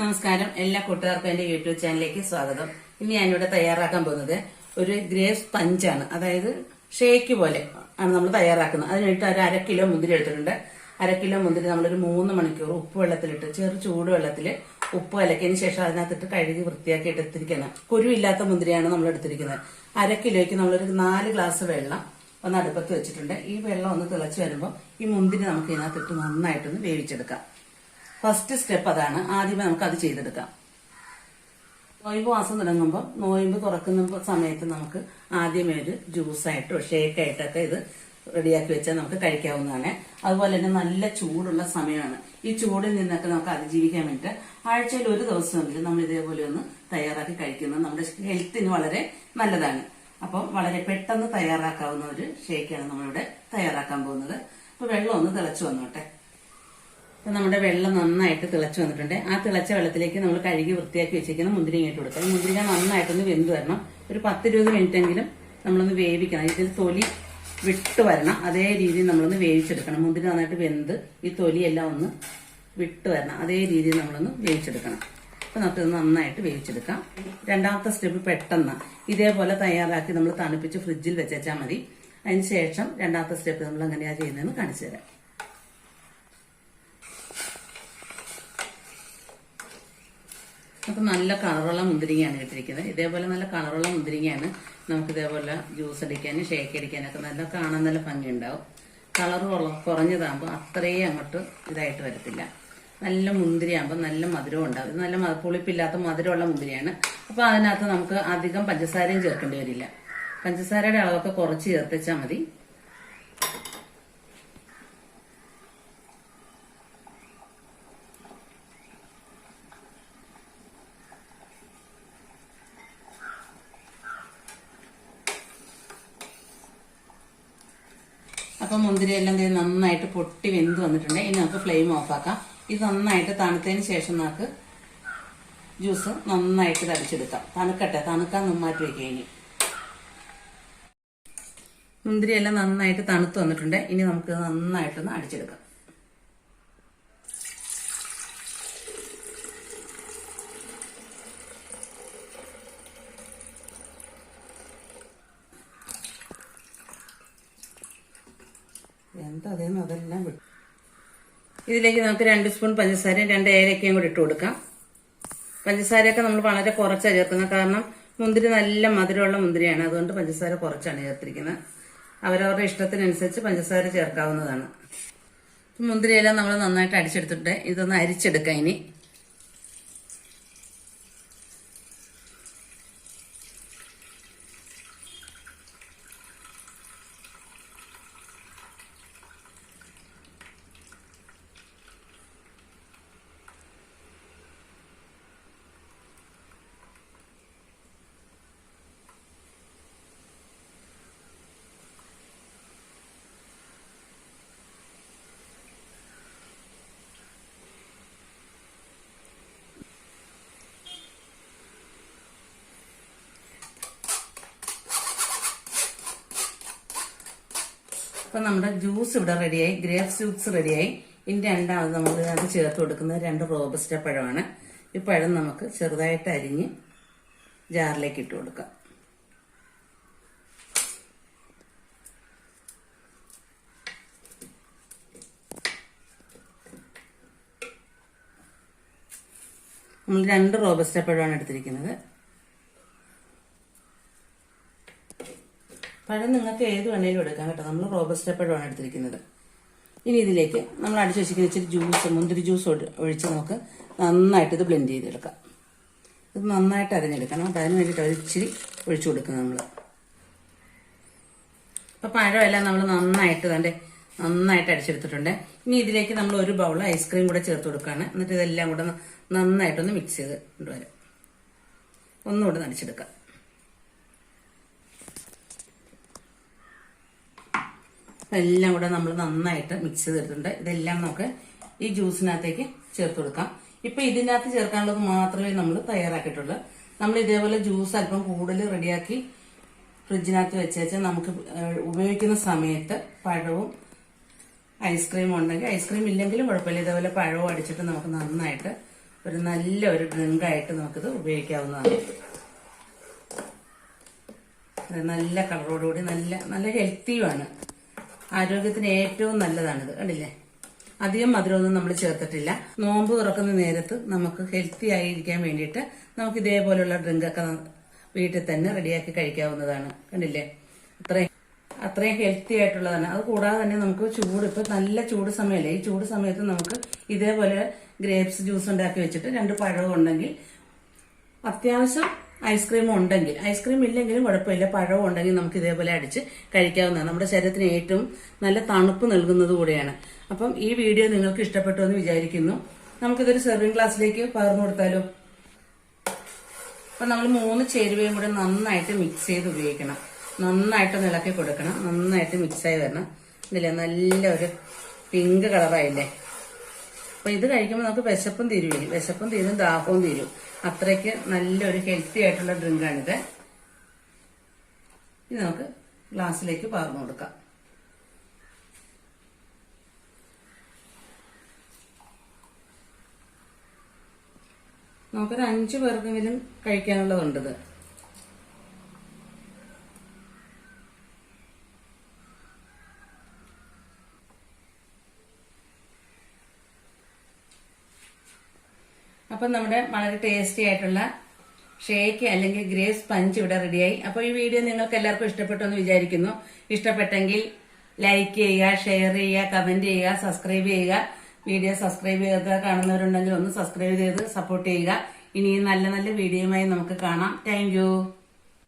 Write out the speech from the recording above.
നമസ്കാരം. എല്ലാ കൂട്ടുകാർക്കും എന്റെ യൂട്യൂബ് ചാനലിലേക്ക് സ്വാഗതം. ഇന്ന് ഇവിടെ തയ്യാറാക്കാൻ പോകുന്നത് ഒരു ഗ്രേപ്സ് പഞ്ചാണ് അതായത് ഷേക്ക് പോലെ ആണ് നമ്മൾ തയ്യാറാക്കുന്നത്. അതിനായിട്ട് ഒരു അര കിലോ മുന്തിരി എടുത്തിട്ടുണ്ട്. അര കിലോ മുന്തിരി നമ്മളൊരു മൂന്ന് മണിക്കൂർ ഉപ്പ് വെള്ളത്തിലിട്ട് ചെറു ചൂട് വെള്ളത്തിൽ ഉപ്പ് കലക്കിയതിന് ശേഷം അതിനകത്തിട്ട് കഴുകി വൃത്തിയാക്കി എടുത്തിരിക്കുന്നത് കുരുവില്ലാത്ത മുന്തിരിയാണ് നമ്മൾ എടുത്തിരിക്കുന്നത്. അര കിലോയ്ക്ക് നമ്മളൊരു നാല് ഗ്ലാസ് വെള്ളം ഒന്ന് അടുപ്പത്ത് വെച്ചിട്ടുണ്ട്. ഈ വെള്ളം ഒന്ന് തിളച്ച് വരുമ്പോൾ ഈ മുന്തിരി നമുക്ക് ഇതിനകത്തിട്ട് നന്നായിട്ടൊന്ന് വേവിച്ചെടുക്കാം. ഫസ്റ്റ് സ്റ്റെപ്പ് അതാണ്. ആദ്യമേ നമുക്ക് അത് ചെയ്തെടുക്കാം. നോയമ്പ് മാസം തുടങ്ങുമ്പോൾ നോയമ്പ് തുറക്കുന്ന സമയത്ത് നമുക്ക് ആദ്യമേ ഒരു ജ്യൂസായിട്ടോ ഷേക്കായിട്ടൊക്കെ ഇത് റെഡിയാക്കി വെച്ചാൽ നമുക്ക് കഴിക്കാവുന്നതാണ്. അതുപോലെ തന്നെ നല്ല ചൂടുള്ള സമയമാണ്. ഈ ചൂടിൽ നിന്നൊക്കെ നമുക്ക് അതിജീവിക്കാൻ വേണ്ടിയിട്ട് ആഴ്ചയിൽ ഒരു ദിവസമെങ്കിലും നമ്മൾ ഇതേപോലെ ഒന്ന് തയ്യാറാക്കി കഴിക്കുന്നത് നമ്മുടെ ഹെൽത്തിന് വളരെ നല്ലതാണ്. അപ്പോൾ വളരെ പെട്ടെന്ന് തയ്യാറാക്കാവുന്ന ഒരു ഷേക്കാണ് നമ്മളിവിടെ തയ്യാറാക്കാൻ പോകുന്നത്. അപ്പോൾ വെള്ളം ഒന്ന് തിളച്ചു വന്നോട്ടെ. അപ്പൊ നമ്മുടെ വെള്ളം നന്നായിട്ട് തിളച്ചു വന്നിട്ടുണ്ട്. ആ തിളച്ച വെള്ളത്തിലേക്ക് നമ്മൾ കഴുകി വൃത്തിയാക്കി വെച്ചിരിക്കുന്ന മുന്തിരിങ്ങ ഇട്ട് കൊടുക്കാം. മുന്തിരിങ്ങ നന്നായിട്ടൊന്ന് വെന്ത് വരണം. ഒരു പത്തിരുപത് മിനിറ്റ് എങ്കിലും നമ്മളൊന്ന് വേവിക്കണം. ഇതിൽ തൊലി വിട്ട് വരണം. അതേ രീതിയിൽ നമ്മളൊന്ന് വേവിച്ചെടുക്കണം. മുന്തിരി നന്നായിട്ട് വെന്ത് ഈ തൊലിയെല്ലാം ഒന്ന് വിട്ട് വരണം. അതേ രീതിയിൽ നമ്മളൊന്ന് വേവിച്ചെടുക്കണം. അപ്പൊ നമുക്ക് നന്നായിട്ട് വേവിച്ചെടുക്കാം. രണ്ടാമത്തെ സ്റ്റെപ്പ് പെട്ടെന്ന് ഇതേപോലെ തയ്യാറാക്കി നമ്മൾ തണുപ്പിച്ച് ഫ്രിഡ്ജിൽ വെച്ചാൽ മതി. അതിന് ശേഷം രണ്ടാമത്തെ സ്റ്റെപ്പ് നമ്മൾ എങ്ങനെയാ ചെയ്യുന്നതെന്ന് കാണിച്ചു തരാം. നമുക്ക് നല്ല കളറുള്ള മുന്തിരിങ്ങയാണ് കിട്ടിയിരിക്കുന്നത് ഇതേപോലെ നല്ല കളറുള്ള മുന്തിരിങ്ങയാണ് നമുക്ക് ഇതേപോലെ ജ്യൂസ് അടിക്കാനും ഷേക്ക് അടിക്കാനൊക്കെ നല്ല കാണാൻ നല്ല ഭംഗിയുണ്ടാവും. കളർ കുറഞ്ഞതാകുമ്പോൾ അത്രയും അങ്ങോട്ട് ഇതായിട്ട് വരത്തില്ല. നല്ല മുന്തിരിയാകുമ്പോൾ നല്ല മധുരവും ഉണ്ടാവും. ഇത് നല്ല പുളിപ്പില്ലാത്ത മധുരമുള്ള മുന്തിരിയാണ്. അപ്പോൾ അതിനകത്ത് നമുക്ക് അധികം പഞ്ചസാരയും ചേർക്കേണ്ടി വരില്ല. പഞ്ചസാരയുടെ അളവൊക്കെ കുറച്ച് ചേർത്തിച്ചാൽ മതി. അപ്പൊ മുന്തിരി എല്ലാം ദേ നന്നായിട്ട് പൊട്ടി വെന്ത് വന്നിട്ടുണ്ട്. ഇനി നമുക്ക് ഫ്ലെയിം ഓഫാക്കാം ഇത് നന്നായിട്ട് തണുത്തതിന് ശേഷം നമുക്ക് ജ്യൂസ് നന്നായിട്ട് തടിച്ചെടുക്കാം. തണുക്കട്ടെ. തണുക്കാൻ നന്നായിട്ട് വയ്ക്കുക ഇനി. മുന്തിരി എല്ലാം നന്നായിട്ട് തണുത്ത് വന്നിട്ടുണ്ട്. ഇനി നമുക്ക് ഇത് നന്നായിട്ടൊന്ന് അടിച്ചെടുക്കാം. എന്താ അതേന്ന് അതെല്ലാം വിട്ടു. ഇതിലേക്ക് നമുക്ക് രണ്ട് സ്പൂൺ പഞ്ചസാരയും രണ്ട് ഏലക്കയും കൂടി ഇട്ട് കൊടുക്കാം. പഞ്ചസാരയൊക്കെ നമ്മൾ വളരെ കുറച്ചാണ് ചേർക്കുന്നത്. കാരണം മുന്തിരി നല്ല മധുരമുള്ള മുന്തിരിയാണ്. അതുകൊണ്ട് പഞ്ചസാര കുറച്ചാണ് ചേർത്തിരിക്കുന്നത്. അവരവരുടെ ഇഷ്ടത്തിനനുസരിച്ച് പഞ്ചസാര ചേർക്കാവുന്നതാണ്. മുന്തിരിയെല്ലാം നമ്മൾ നന്നായിട്ട് അടിച്ചെടുത്തിട്ട് ഇതൊന്ന് അരിച്ചെടുക്കാം ഇനി. അപ്പൊ നമ്മുടെ ജ്യൂസ് ഇവിടെ റെഡിയായി ഗ്രേപ്പ് ജ്യൂസ് റെഡിയായി. ഇനി രണ്ടാമത് നമ്മൾ അത് ചേർത്ത് കൊടുക്കുന്നത് രണ്ട് റോബസ്റ്റ പഴമാണ്. ഈ പഴം നമുക്ക് ചെറുതായിട്ട് അരിഞ്ഞ് ജാറിലേക്ക് ഇട്ട് കൊടുക്കാം. നമ്മൾ രണ്ട് റോബസ്റ്റ പഴമാണ് എടുത്തിരിക്കുന്നത്. പഴം നിങ്ങൾക്ക് ഏത് വേണേലും എടുക്കാം കേട്ടോ. നമ്മൾ റോബസ്റ്റ പഴമാണ് എടുത്തിരിക്കുന്നത്. ഇനി ഇതിലേക്ക് നമ്മൾ അടിച്ചു വെച്ചിരിക്കുന്ന ഇച്ചിരി ജ്യൂസ് മുന്തിരി ജ്യൂസ് ഒഴിച്ച് നമുക്ക് നന്നായിട്ട് ഇത് ബ്ലെൻഡ് ചെയ്തെടുക്കാം. ഇത് നന്നായിട്ട് അരിഞ്ഞെടുക്കണം അപ്പം അതിന് വേണ്ടിയിട്ട് ഒരു ഇച്ചിരി ഒഴിച്ചു കൊടുക്കുന്നത് നമ്മൾ അപ്പം പഴമെല്ലാം നമ്മൾ നന്നായിട്ട് തന്റെ നന്നായിട്ട് അടിച്ചെടുത്തിട്ടുണ്ട്. ഇനി ഇതിലേക്ക് നമ്മൾ ഒരു ബൗൾ ഐസ്ക്രീം കൂടെ ചേർത്ത് കൊടുക്കുകയാണ് എന്നിട്ട് ഇതെല്ലാം കൂടെ നന്നായിട്ടൊന്ന് മിക്സ് ചെയ്ത് കൊണ്ടുവരാം. ഒന്നുകൂടെ നടിച്ചെടുക്കാം എല്ലാം കൂടെ നമ്മൾ നന്നായിട്ട് മിക്സ് ചെയ്തിട്ടുണ്ട് ഇതെല്ലാം നമുക്ക് ഈ ജ്യൂസിനകത്തേക്ക് ചേർത്ത് കൊടുക്കാം. ഇപ്പൊ ഇതിനകത്ത് ചേർക്കാനുള്ളത് മാത്രമേ നമ്മൾ തയ്യാറാക്കിയിട്ടുള്ളൂ. നമ്മൾ ഇതേപോലെ ജ്യൂസ് അല്പം കൂടുതൽ റെഡിയാക്കി ഫ്രിഡ്ജിനകത്ത് വെച്ചേച്ചാൽ നമുക്ക് ഉപയോഗിക്കുന്ന സമയത്ത് പഴവും ഐസ്ക്രീമും ഉണ്ടെങ്കിൽ ഐസ്ക്രീം ഇല്ലെങ്കിലും കുഴപ്പമില്ല. ഇതേപോലെ പഴവും അടിച്ചിട്ട് നമുക്ക് നന്നായിട്ട് ഒരു നല്ല ഒരു ഡ്രിങ്കായിട്ട് നമുക്കിത് ഉപയോഗിക്കാവുന്നതാണ്. നല്ല കളറോടുകൂടി നല്ല നല്ല ഹെൽത്തിയുമാണ് ആരോഗ്യത്തിന് ഏറ്റവും നല്ലതാണിത്. കണ്ടില്ലേ? അധികം മധുരമൊന്നും നമ്മൾ ചേർത്തിട്ടില്ല. നോമ്പ് തുറക്കുന്ന നേരത്ത് നമുക്ക് ഹെൽത്തി ആയിരിക്കാൻ വേണ്ടിയിട്ട് നമുക്ക് ഇതേപോലുള്ള ഡ്രിങ്കൊക്കെ വീട്ടിൽ തന്നെ റെഡിയാക്കി കഴിക്കാവുന്നതാണ്. കണ്ടില്ലേ? അത്രയും അത്രയും ഹെൽത്തി ആയിട്ടുള്ളതാണ്. അത് കൂടാതെ തന്നെ നമുക്ക് ചൂട് ഇപ്പൊ നല്ല ചൂട് സമയമല്ലേ? ഈ ചൂട് സമയത്ത് നമുക്ക് ഇതേപോലെ ഗ്രേപ്സ് ജ്യൂസ് ഉണ്ടാക്കി വെച്ചിട്ട് രണ്ട് പഴവും ഉണ്ടെങ്കിൽ അത്യാവശ്യം ഐസ്ക്രീം ഉണ്ടെങ്കിൽ ഐസ്ക്രീം ഇല്ലെങ്കിലും കുഴപ്പമില്ല പഴവും ഉണ്ടെങ്കിൽ നമുക്ക് ഇതേപോലെ അടിച്ച് കഴിക്കാവുന്നതാണ്. നമ്മുടെ ശരീരത്തിന് ഏറ്റവും നല്ല തണുപ്പ് നൽകുന്നത് കൂടെയാണ്. അപ്പം ഈ വീഡിയോ നിങ്ങൾക്ക് ഇഷ്ടപ്പെട്ടു എന്ന് വിചാരിക്കുന്നു. നമുക്കിതൊരു സെർവിങ് ഗ്ലാസ്സിലേക്ക് പകർന്നു കൊടുത്താലോ? അപ്പൊ നമ്മൾ മൂന്ന് ചേരുവയും കൂടെ നന്നായിട്ട് മിക്സ് ചെയ്ത് ഉപയോഗിക്കണം. നന്നായിട്ട് ഇളക്കി കൊടുക്കണം. നന്നായിട്ട് മിക്സ് ആയി വരണം. ഇതിലെ നല്ല ഒരു പിങ്ക് കളറായില്ലേ അപ്പൊ ഇത് കഴിക്കുമ്പോൾ നമുക്ക് വിശപ്പും തീരുവില്ല വിശപ്പും തീരും ദാഹവും തീരും. അത്രയ്ക്ക് നല്ലൊരു ഹെൽത്തി ആയിട്ടുള്ള ഡ്രിങ്ക് ഡ്രിങ്കാണിത് ഇത് നമുക്ക് ഗ്ലാസ്സിലേക്ക് പകർന്നു കൊടുക്കാം. നമുക്കൊരു അഞ്ചു പേർക്കെങ്കിലും കഴിക്കാനുള്ളതുണ്ട് അപ്പം നമ്മുടെ വളരെ ടേസ്റ്റി ആയിട്ടുള്ള ഷേക്ക് അല്ലെങ്കിൽ ഗ്രേസ് പഞ്ച് ഇവിടെ റെഡിയായി അപ്പോൾ ഈ വീഡിയോ നിങ്ങൾക്ക് എല്ലാവർക്കും ഇഷ്ടപ്പെട്ടു എന്ന് വിചാരിക്കുന്നു. ഇഷ്ടപ്പെട്ടെങ്കിൽ ലൈക്ക് ചെയ്യുക ഷെയർ ചെയ്യുക കമന്റ് ചെയ്യുക സബ്സ്ക്രൈബ് ചെയ്യുക. വീഡിയോ സബ്സ്ക്രൈബ് ചെയ്ത് കാണുന്നവരുണ്ടെങ്കിൽ ഒന്ന് സബ്സ്ക്രൈബ് ചെയ്ത് സപ്പോർട്ട് ചെയ്യുക. ഇനിയും നല്ല നല്ല വീഡിയോയുമായി നമുക്ക് കാണാം. താങ്ക്